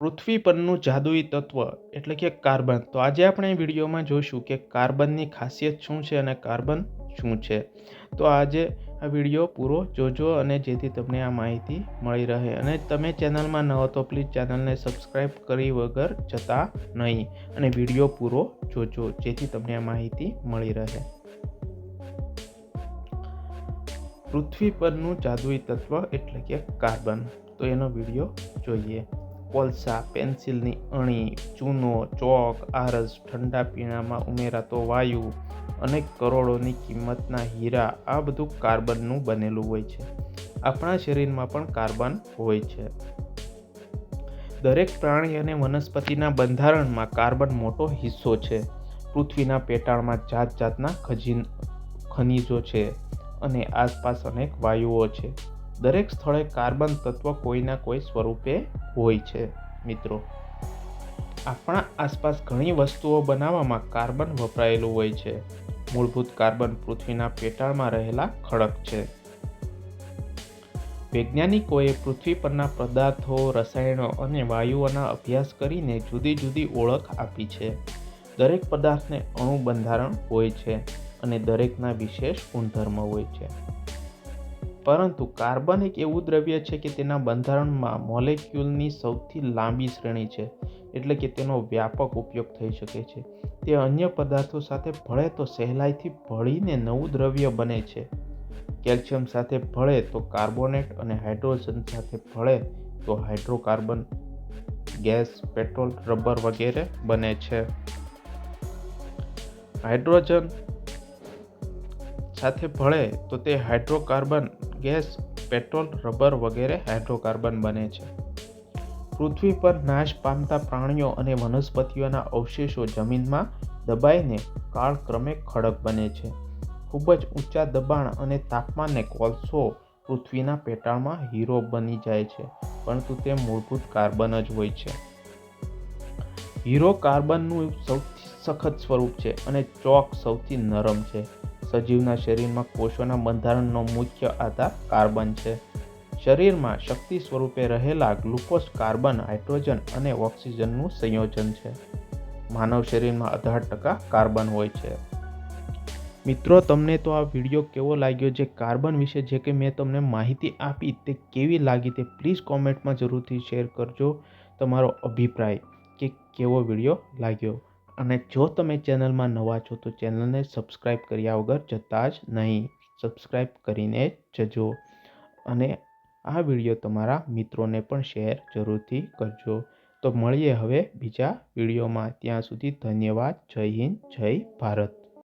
પૃથ્વી પરનું જાદુઈ તત્વ એટલે કે કાર્બન. તો આજે આપણે વિડીયોમાં જોઈશું કે કાર્બનની ખાસિયત શું છે અને કાર્બન શું છે. તો આજે આ વીડિયો પૂરો જોજો અને જેથી તમને આ માહિતી મળી રહે. અને તમે ચેનલમાં ન હો તો પ્લીઝ ચેનલને સબસ્ક્રાઈબ કરી વગર જતા નહીં. અને વીડિયો પૂરો જોજો જેથી તમને આ માહિતી મળી રહે. પૃથ્વી પરનું જાદુઈ તત્વ એટલે કે કાર્બન. તો એનો વીડિયો જોઈએ. કોલસા, પેન્સિલની અણી, ચૂનો, ચોક, આરસ, ઠંડા પીણામાં ઉમેરાતો વાયુ અનેક કરોડોની કિંમતના હીરા, આ બધું કાર્બનનું બનેલું હોય છે. આપણા શરીરમાં પણ કાર્બન હોય છે. દરેક પ્રાણી અને વનસ્પતિના બંધારણમાં કાર્બન મોટો હિસ્સો છે. પૃથ્વીના પેટાળમાં જાત જાતના ખજીન, ખનિજો છે અને આસપાસ અનેક વાયુઓ છે. દરેક સ્થળે કાર્બન તત્વ કોઈના કોઈ સ્વરૂપે હોય છે, મિત્રો. આપણા આસપાસ ઘણી વસ્તુઓ બનાવવામાં કાર્બન વપરાયેલું હોય છે. મૂળભૂત કાર્બન પૃથ્વીના પેટાળમાં રહેલા ખડક છે. વૈજ્ઞાનિકોએ પૃથ્વી પરના પદાર્થો, રસાયણો અને વાયુઓના અભ્યાસ કરીને જુદી જુદી ઓળખ આપી છે. દરેક પદાર્થને અણુ બંધારણ હોય છે અને દરેકના વિશેષ ગુણધર્મ હોય છે. પરંતુ કાર્બન એક એવું દ્રવ્ય છે કે તેના બંધારણમાં મોલેક્યુલની સૌથી લાંબી શ્રેણી છે, એટલે કે તેનો વ્યાપક ઉપયોગ થઈ શકે છે. તે અન્ય પદાર્થો સાથે ભળે તો સહેલાઈથી ભળીને નવું દ્રવ્ય બને છે. કેલ્શિયમ સાથે ભળે તો કાર્બોનેટ અને હાઇડ્રોજન સાથે ભળે તો હાઇડ્રોકાર્બન, ગેસ, પેટ્રોલ, રબર વગેરે બને છે. હાઇડ્રોજન સાથે ભળે તો તે હાઇડ્રોકાર્બન ગેસ, પેટ્રોલ, રબર વગેરે હાઇડ્રોકાર્બન બને છે. પૃથ્વી પર નાશ પામતા પ્રાણીઓ અને વનસ્પતિઓના અવશેષો જમીનમાં દબાઈને કાળક્રમે ખડક બને છે. ખૂબ જ ઊંચા દબાણ અને તાપમાને કોલસો પૃથ્વીના પેટાળમાં હીરો બની જાય છે, પરંતુ તે મૂળભૂત કાર્બન જ હોય છે. હીરો કાર્બનનું સૌથી સખત સ્વરૂપ છે અને ચોક સૌથી નરમ છે. સજીવના શરીરમાં કોષોના બંધારણનો મુખ્ય આધાર કાર્બન છે. શરીરમાં શક્તિ સ્વરૂપે રહેલા ગ્લુકોઝ, કાર્બન, હાઇડ્રોજન અને ઓક્સિજનનું સંયોજન છે. માનવ શરીરમાં અઢાર ટકા કાર્બન હોય છે. મિત્રો, તમને તો આ વીડિયો કેવો લાગ્યો? જે કાર્બન વિશે જે કે મેં તમને માહિતી આપી તે કેવી લાગી તે પ્લીઝ કોમેન્ટમાં જરૂરથી શેર કરજો. તમારો અભિપ્રાય કે કેવો વીડિયો લાગ્યો? અને જો તમે ચેનલમાં નવા છો તો ચેનલને સબસ્ક્રાઈબ કર્યા વગર જતા જ નહીં. સબસ્ક્રાઈબ કરીને જજો અને આ વીડિયો તમારા મિત્રોને પણ શેર જરૂરથી કરજો. તો મળીએ હવે બીજા વિડીયોમાં. ત્યાં સુધી ધન્યવાદ. જય હિન્દ, જય ભારત.